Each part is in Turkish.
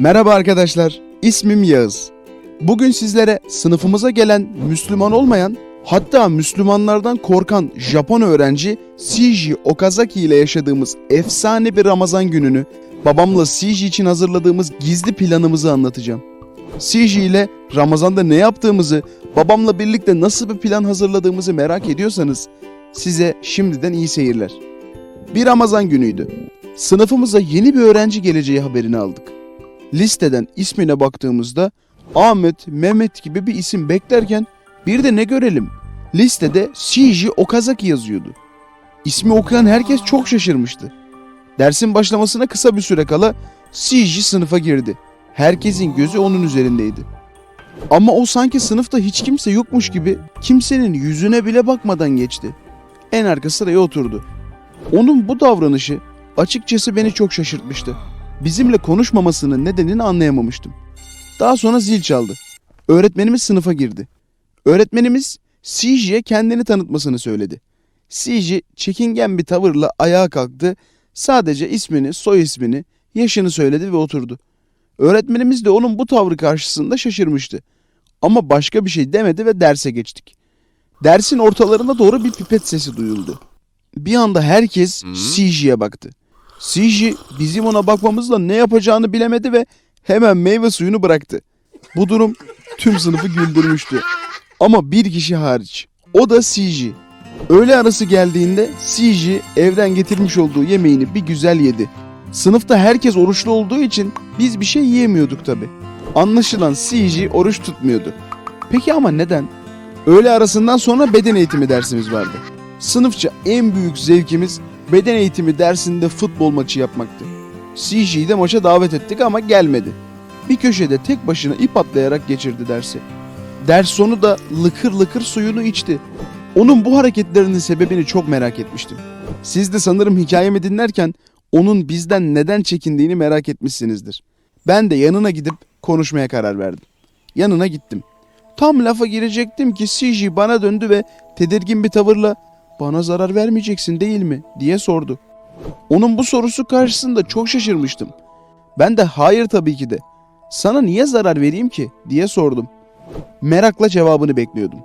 Merhaba arkadaşlar, ismim Yağız. Bugün sizlere sınıfımıza gelen Müslüman olmayan, hatta Müslümanlardan korkan Japon öğrenci Seiji Okazaki ile yaşadığımız efsane bir Ramazan gününü, babamla Seiji için hazırladığımız gizli planımızı anlatacağım. Seiji ile Ramazan'da ne yaptığımızı, babamla birlikte nasıl bir plan hazırladığımızı merak ediyorsanız size şimdiden iyi seyirler. Bir Ramazan günüydü. Sınıfımıza yeni bir öğrenci geleceği haberini aldık. Listeden ismine baktığımızda Ahmet, Mehmet gibi bir isim beklerken bir de ne görelim? Listede Seiji Okazaki yazıyordu. İsmi okuyan herkes çok şaşırmıştı. Dersin başlamasına kısa bir süre kala Seiji sınıfa girdi. Herkesin gözü onun üzerindeydi. Ama o sanki sınıfta hiç kimse yokmuş gibi kimsenin yüzüne bile bakmadan geçti. En arka sıraya oturdu. Onun bu davranışı açıkçası beni çok şaşırtmıştı. Bizimle konuşmamasının nedenini anlayamamıştım. Daha sonra zil çaldı. Öğretmenimiz sınıfa girdi. Öğretmenimiz Siji'ye kendini tanıtmasını söyledi. Siji çekingen bir tavırla ayağa kalktı. Sadece ismini, soy ismini, yaşını söyledi ve oturdu. Öğretmenimiz de onun bu tavrı karşısında şaşırmıştı. Ama başka bir şey demedi ve derse geçtik. Dersin ortalarına doğru bir pipet sesi duyuldu. Bir anda herkes Siji'ye baktı. Siji bizim ona bakmamızla ne yapacağını bilemedi ve hemen meyve suyunu bıraktı. Bu durum tüm sınıfı güldürmüştü. Ama bir kişi hariç. O da Siji. Öğle arası geldiğinde Siji evden getirmiş olduğu yemeğini bir güzel yedi. Sınıfta herkes oruçlu olduğu için biz bir şey yiyemiyorduk tabi. Anlaşılan Siji oruç tutmuyordu. Peki ama neden? Öğle arasından sonra beden eğitimi dersimiz vardı. Sınıfça en büyük zevkimiz beden eğitimi dersinde futbol maçı yapmaktı. Siji'yi de maça davet ettik ama gelmedi. Bir köşede tek başına ip atlayarak geçirdi dersi. Ders sonu da lıkır lıkır suyunu içti. Onun bu hareketlerinin sebebini çok merak etmiştim. Siz de sanırım hikayemi dinlerken onun bizden neden çekindiğini merak etmişsinizdir. Ben de yanına gidip konuşmaya karar verdim. Yanına gittim. Tam lafa girecektim ki Siji bana döndü ve tedirgin bir tavırla bana zarar vermeyeceksin değil mi diye sordu. Onun bu sorusu karşısında çok şaşırmıştım. Ben de hayır tabii ki de. Sana niye zarar vereyim ki diye sordum. Merakla cevabını bekliyordum.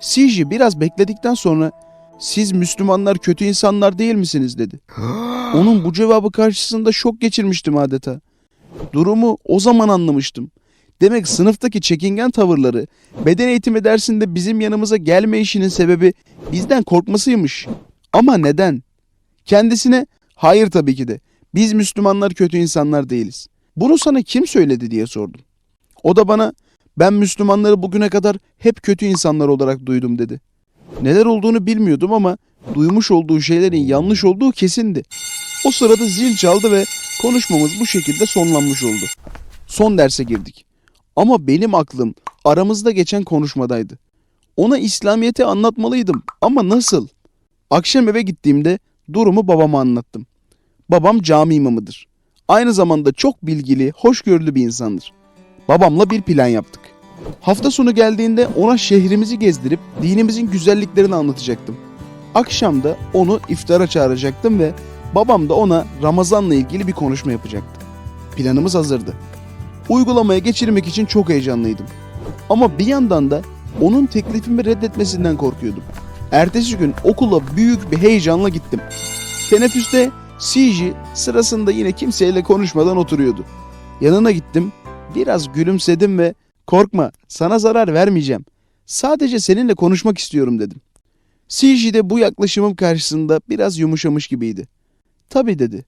Siji biraz bekledikten sonra siz Müslümanlar kötü insanlar değil misiniz dedi. Onun bu cevabı karşısında şok geçirmiştim adeta. Durumu o zaman anlamıştım. Demek sınıftaki çekingen tavırları beden eğitimi dersinde bizim yanımıza gelme işinin sebebi bizden korkmasıymış. Ama neden? Kendisine hayır tabii ki de. Biz Müslümanlar kötü insanlar değiliz. Bunu sana kim söyledi diye sordum. O da bana ben Müslümanları bugüne kadar hep kötü insanlar olarak duydum dedi. Neler olduğunu bilmiyordum ama duymuş olduğu şeylerin yanlış olduğu kesindi. O sırada zil çaldı ve konuşmamız bu şekilde sonlanmış oldu. Son derse girdik. Ama benim aklım aramızda geçen konuşmadaydı. Ona İslamiyet'i anlatmalıydım ama nasıl? Akşam eve gittiğimde durumu babama anlattım. Babam cami imamıdır. Aynı zamanda çok bilgili, hoşgörülü bir insandır. Babamla bir plan yaptık. Hafta sonu geldiğinde ona şehrimizi gezdirip dinimizin güzelliklerini anlatacaktım. Akşam da onu iftara çağıracaktım ve babam da ona Ramazan'la ilgili bir konuşma yapacaktı. Planımız hazırdı. Uygulamaya geçirmek için çok heyecanlıydım. Ama bir yandan da onun teklifimi reddetmesinden korkuyordum. Ertesi gün okula büyük bir heyecanla gittim. Teneffüste Siji sırasında yine kimseyle konuşmadan oturuyordu. Yanına gittim, biraz gülümsedim ve korkma sana zarar vermeyeceğim. Sadece seninle konuşmak istiyorum dedim. Siji de bu yaklaşımım karşısında biraz yumuşamış gibiydi. Tabii dedi.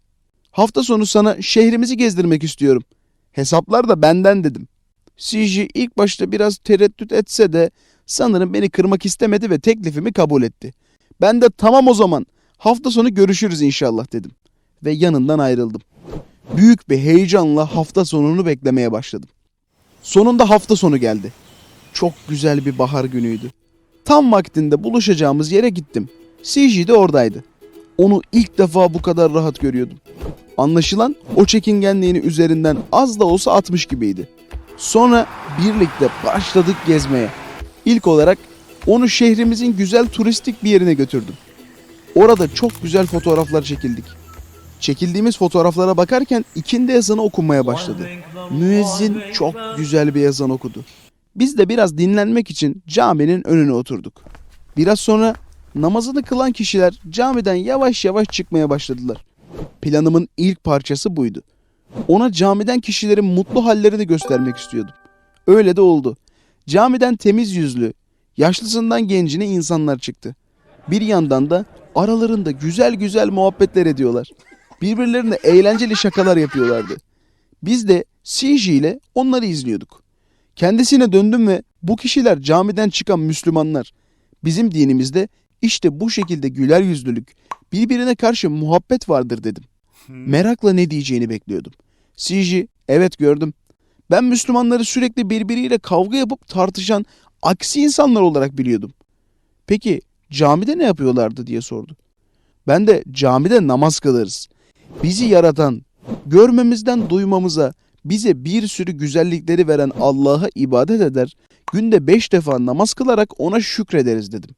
Hafta sonu sana şehrimizi gezdirmek istiyorum. Hesaplar da benden dedim. Siji ilk başta biraz tereddüt etse de sanırım beni kırmak istemedi ve teklifimi kabul etti. Ben de tamam o zaman hafta sonu görüşürüz inşallah dedim. Ve yanından ayrıldım. Büyük bir heyecanla hafta sonunu beklemeye başladım. Sonunda hafta sonu geldi. Çok güzel bir bahar günüydü. Tam vaktinde buluşacağımız yere gittim. Siji de oradaydı. Onu ilk defa bu kadar rahat görüyordum. Anlaşılan o çekingenliğini üzerinden az da olsa atmış gibiydi. Sonra birlikte başladık gezmeye. İlk olarak onu şehrimizin güzel turistik bir yerine götürdüm. Orada çok güzel fotoğraflar çekildik. Çekildiğimiz fotoğraflara bakarken ikindi ezanı okunmaya başladı. Müezzin çok güzel bir ezan okudu. Biz de biraz dinlenmek için caminin önüne oturduk. Biraz sonra namazını kılan kişiler camiden yavaş yavaş çıkmaya başladılar. Planımın ilk parçası buydu. Ona camiden kişilerin mutlu hallerini göstermek istiyordum. Öyle de oldu. Camiden temiz yüzlü, yaşlısından gencine insanlar çıktı. Bir yandan da aralarında güzel güzel muhabbetler ediyorlar. Birbirlerine eğlenceli şakalar yapıyorlardı. Biz de CG ile onları izliyorduk. Kendisine döndüm ve bu kişiler camiden çıkan Müslümanlar. Bizim dinimizde işte bu şekilde güler yüzlülük, birbirine karşı muhabbet vardır dedim. Merakla ne diyeceğini bekliyordum. CG, evet gördüm. Ben Müslümanları sürekli birbiriyle kavga yapıp tartışan aksi insanlar olarak biliyordum. Peki camide ne yapıyorlardı diye sordu. Ben de camide namaz kılarız. Bizi yaratan, görmemizden duymamıza, bize bir sürü güzellikleri veren Allah'a ibadet eder, günde beş defa namaz kılarak ona şükrederiz dedim.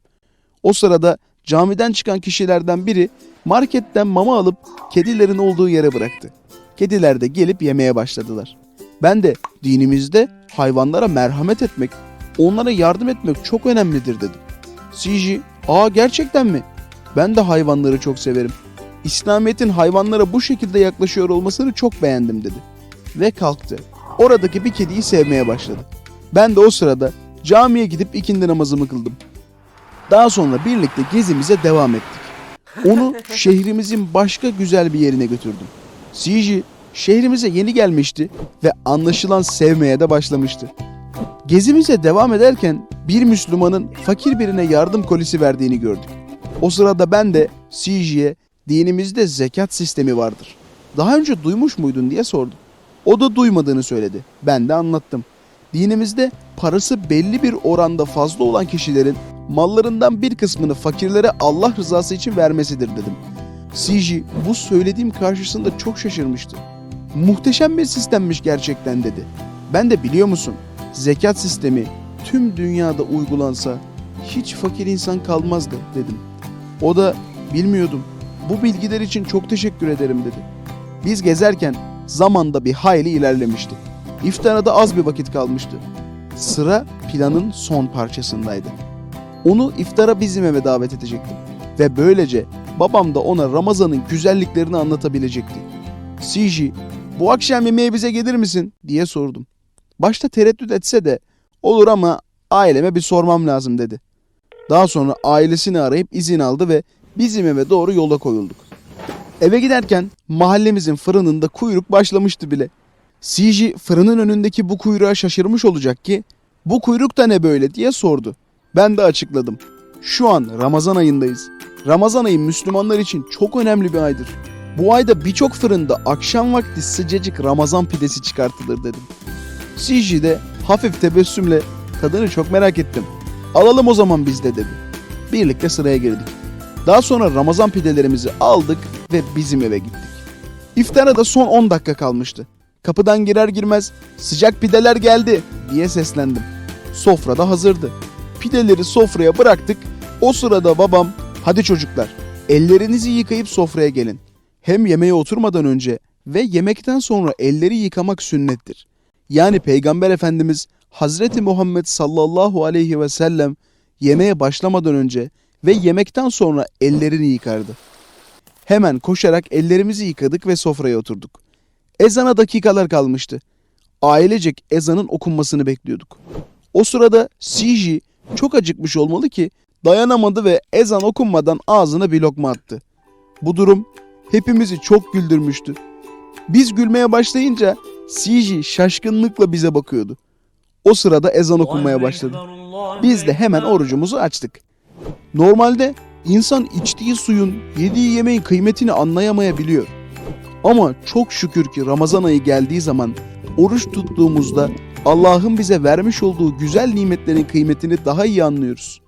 O sırada camiden çıkan kişilerden biri marketten mama alıp kedilerin olduğu yere bıraktı. Kediler de gelip yemeye başladılar. Ben de dinimizde hayvanlara merhamet etmek, onlara yardım etmek çok önemlidir dedim. CG, aa gerçekten mi? Ben de hayvanları çok severim. İslamiyet'in hayvanlara bu şekilde yaklaşıyor olmasını çok beğendim dedi. Ve kalktı. Oradaki bir kediyi sevmeye başladı. Ben de o sırada camiye gidip ikindi namazımı kıldım. Daha sonra birlikte gezimize devam ettik. Onu şehrimizin başka güzel bir yerine götürdüm. CG şehrimize yeni gelmişti ve anlaşılan sevmeye de başlamıştı. Gezimize devam ederken bir Müslümanın fakir birine yardım kolisi verdiğini gördük. O sırada ben de CG'ye dinimizde zekat sistemi vardır. Daha önce duymuş muydun diye sordum. O da duymadığını söyledi. Ben de anlattım. Dinimizde parası belli bir oranda fazla olan kişilerin mallarından bir kısmını fakirlere Allah rızası için vermesidir dedim. CG bu söylediğim karşısında çok şaşırmıştı. Muhteşem bir sistemmiş gerçekten dedi. Ben de biliyor musun zekat sistemi tüm dünyada uygulansa hiç fakir insan kalmazdı dedim. O da bilmiyordum. Bu bilgiler için çok teşekkür ederim dedi. Biz gezerken zamanda bir hayli ilerlemişti. İftara da az bir vakit kalmıştı. Sıra planın son parçasındaydı. Onu iftara bizim eve davet edecektim. Ve böylece babam da ona Ramazan'ın güzelliklerini anlatabilecekti. CG, bu akşam yemeğe bize gelir misin diye sordum. Başta tereddüt etse de olur ama aileme bir sormam lazım dedi. Daha sonra ailesini arayıp izin aldı ve bizim eve doğru yola koyulduk. Eve giderken mahallemizin fırınında kuyruk başlamıştı bile. CG fırının önündeki bu kuyruğa şaşırmış olacak ki bu kuyruk da ne böyle diye sordu. Ben de açıkladım. Şu an Ramazan ayındayız. Ramazan ayı Müslümanlar için çok önemli bir aydır. Bu ayda birçok fırında akşam vakti sıcacık Ramazan pidesi çıkartılır dedim. CG de hafif tebessümle tadını çok merak ettim. Alalım o zaman biz de dedi. Birlikte sıraya girdik. Daha sonra Ramazan pidelerimizi aldık ve bizim eve gittik. İftara da son 10 dakika kalmıştı. Kapıdan girer girmez sıcak pideler geldi diye seslendim. Sofra da hazırdı. Pideleri sofraya bıraktık. O sırada babam hadi çocuklar ellerinizi yıkayıp sofraya gelin. Hem yemeğe oturmadan önce ve yemekten sonra elleri yıkamak sünnettir. Yani Peygamber Efendimiz Hazreti Muhammed sallallahu aleyhi ve sellem yemeğe başlamadan önce ve yemekten sonra ellerini yıkardı. Hemen koşarak ellerimizi yıkadık ve sofraya oturduk. Ezana dakikalar kalmıştı. Ailecek ezanın okunmasını bekliyorduk. O sırada CJ çok acıkmış olmalı ki dayanamadı ve ezan okunmadan ağzına bir lokma attı. Bu durum hepimizi çok güldürmüştü. Biz gülmeye başlayınca CJ şaşkınlıkla bize bakıyordu. O sırada ezan okunmaya başladı. Biz de hemen orucumuzu açtık. Normalde insan içtiği suyun, yediği yemeğin kıymetini anlayamayabiliyor. Ama çok şükür ki Ramazan ayı geldiği zaman oruç tuttuğumuzda Allah'ın bize vermiş olduğu güzel nimetlerin kıymetini daha iyi anlıyoruz.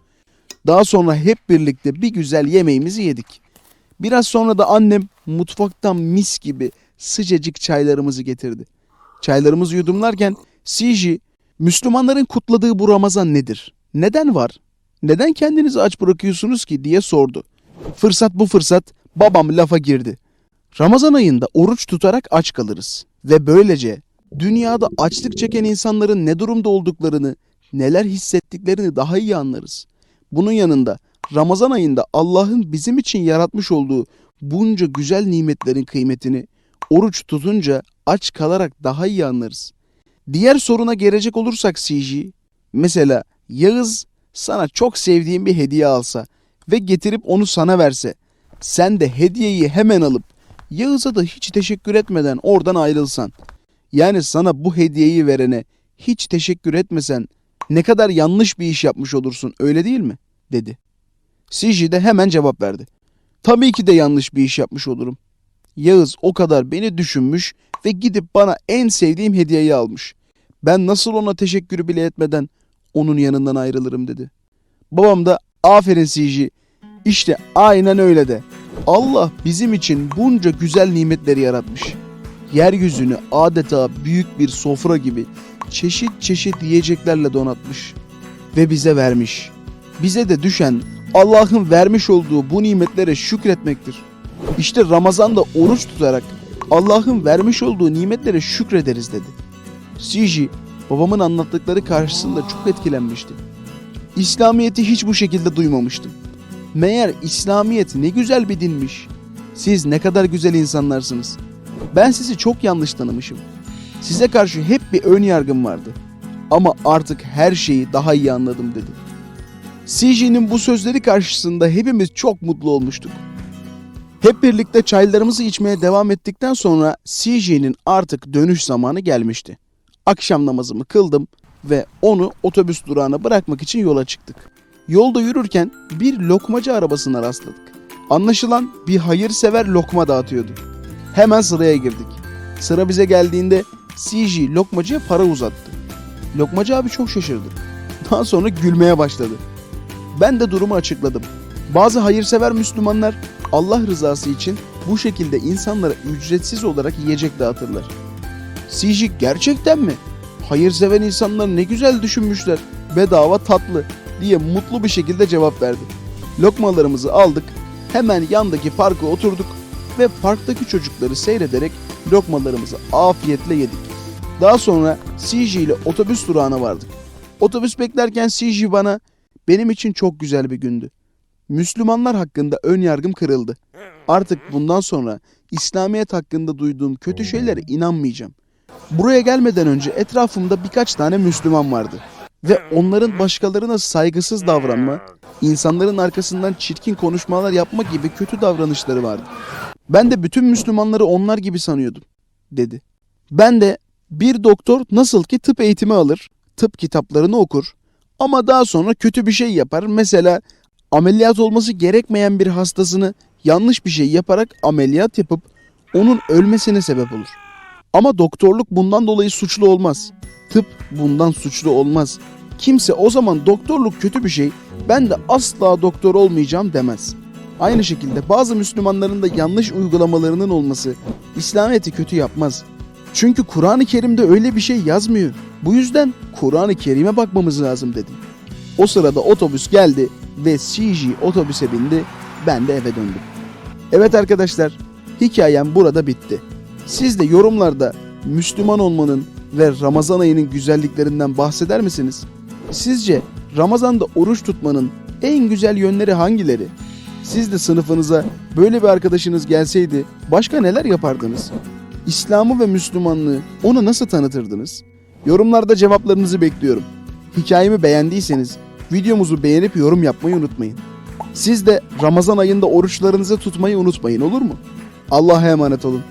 Daha sonra hep birlikte bir güzel yemeğimizi yedik. Biraz sonra da annem mutfaktan mis gibi sıcacık çaylarımızı getirdi. Çaylarımızı yudumlarken Siji, Müslümanların kutladığı bu Ramazan nedir? Neden var? Neden kendinizi aç bırakıyorsunuz ki diye sordu. Fırsat bu fırsat babam lafa girdi. Ramazan ayında oruç tutarak aç kalırız ve böylece dünyada açlık çeken insanların ne durumda olduklarını, neler hissettiklerini daha iyi anlarız. Bunun yanında Ramazan ayında Allah'ın bizim için yaratmış olduğu bunca güzel nimetlerin kıymetini oruç tutunca aç kalarak daha iyi anlarız. Diğer soruna gelecek olursak CG, mesela Yağız sana çok sevdiğin bir hediye alsa ve getirip onu sana verse, sen de hediyeyi hemen alıp Yağız'a da hiç teşekkür etmeden oradan ayrılsan, yani sana bu hediyeyi verene hiç teşekkür etmesen ne kadar yanlış bir iş yapmış olursun öyle değil mi? dedi. CG de hemen cevap verdi. Tabii ki de yanlış bir iş yapmış olurum. Yağız o kadar beni düşünmüş ve gidip bana en sevdiğim hediyeyi almış. Ben nasıl ona teşekkür bile etmeden onun yanından ayrılırım dedi. Babam da aferin CG. İşte aynen öyle de. Allah bizim için bunca güzel nimetleri yaratmış. Yeryüzünü adeta büyük bir sofra gibi çeşit çeşit yiyeceklerle donatmış ve bize vermiş. Bize de düşen Allah'ın vermiş olduğu bu nimetlere şükretmektir. İşte Ramazan'da oruç tutarak Allah'ın vermiş olduğu nimetlere şükrederiz dedi. Siji babamın anlattıkları karşısında çok etkilenmişti. İslamiyet'i hiç bu şekilde duymamıştım. Meğer İslamiyet ne güzel bir dinmiş. Siz ne kadar güzel insanlarsınız. Ben sizi çok yanlış tanımışım. Size karşı hep bir ön yargım vardı. Ama artık her şeyi daha iyi anladım dedi. CJ'nin bu sözleri karşısında hepimiz çok mutlu olmuştuk. Hep birlikte çaylarımızı içmeye devam ettikten sonra CJ'nin artık dönüş zamanı gelmişti. Akşam namazımı kıldım ve onu otobüs durağına bırakmak için yola çıktık. Yolda yürürken bir lokmacı arabasına rastladık. Anlaşılan bir hayırsever lokma dağıtıyordu. Hemen sıraya girdik. Sıra bize geldiğinde CJ lokmacıya para uzattı. Lokmacı abi çok şaşırdı. Daha sonra gülmeye başladı. Ben de durumu açıkladım. Bazı hayırsever Müslümanlar Allah rızası için bu şekilde insanlara ücretsiz olarak yiyecek dağıtırlar. CJ gerçekten mi? Hayırsever insanlar ne güzel düşünmüşler. Bedava tatlı diye mutlu bir şekilde cevap verdi. Lokmalarımızı aldık, hemen yandaki parka oturduk ve parktaki çocukları seyrederek lokmalarımızı afiyetle yedik. Daha sonra CJ ile otobüs durağına vardık. Otobüs beklerken CJ bana benim için çok güzel bir gündü. Müslümanlar hakkında ön yargım kırıldı. Artık bundan sonra İslamiyet hakkında duyduğum kötü şeylere inanmayacağım. Buraya gelmeden önce etrafımda birkaç tane Müslüman vardı ve onların başkalarına saygısız davranma, insanların arkasından çirkin konuşmalar yapma gibi kötü davranışları vardı. Ben de bütün Müslümanları onlar gibi sanıyordum, dedi. Ben de bir doktor nasıl ki tıp eğitimi alır, tıp kitaplarını okur ama daha sonra kötü bir şey yapar. Mesela ameliyat olması gerekmeyen bir hastasını yanlış bir şey yaparak ameliyat yapıp onun ölmesine sebep olur. Ama doktorluk bundan dolayı suçlu olmaz. Tıp bundan suçlu olmaz. Kimse o zaman doktorluk kötü bir şey, ben de asla doktor olmayacağım demez. Aynı şekilde bazı Müslümanların da yanlış uygulamalarının olması İslamiyet'i kötü yapmaz. Çünkü Kur'an-ı Kerim'de öyle bir şey yazmıyor. Bu yüzden Kur'an-ı Kerim'e bakmamız lazım dedim. O sırada otobüs geldi ve CJ otobüse bindi. Ben de eve döndüm. Evet arkadaşlar, hikayem burada bitti. Siz de yorumlarda Müslüman olmanın ve Ramazan ayının güzelliklerinden bahseder misiniz? Sizce Ramazan'da oruç tutmanın en güzel yönleri hangileri? Siz de sınıfınıza böyle bir arkadaşınız gelseydi başka neler yapardınız? İslam'ı ve Müslümanlığı ona nasıl tanıtırdınız? Yorumlarda cevaplarınızı bekliyorum. Hikayemi beğendiyseniz videomuzu beğenip yorum yapmayı unutmayın. Siz de Ramazan ayında oruçlarınızı tutmayı unutmayın olur mu? Allah'a emanet olun.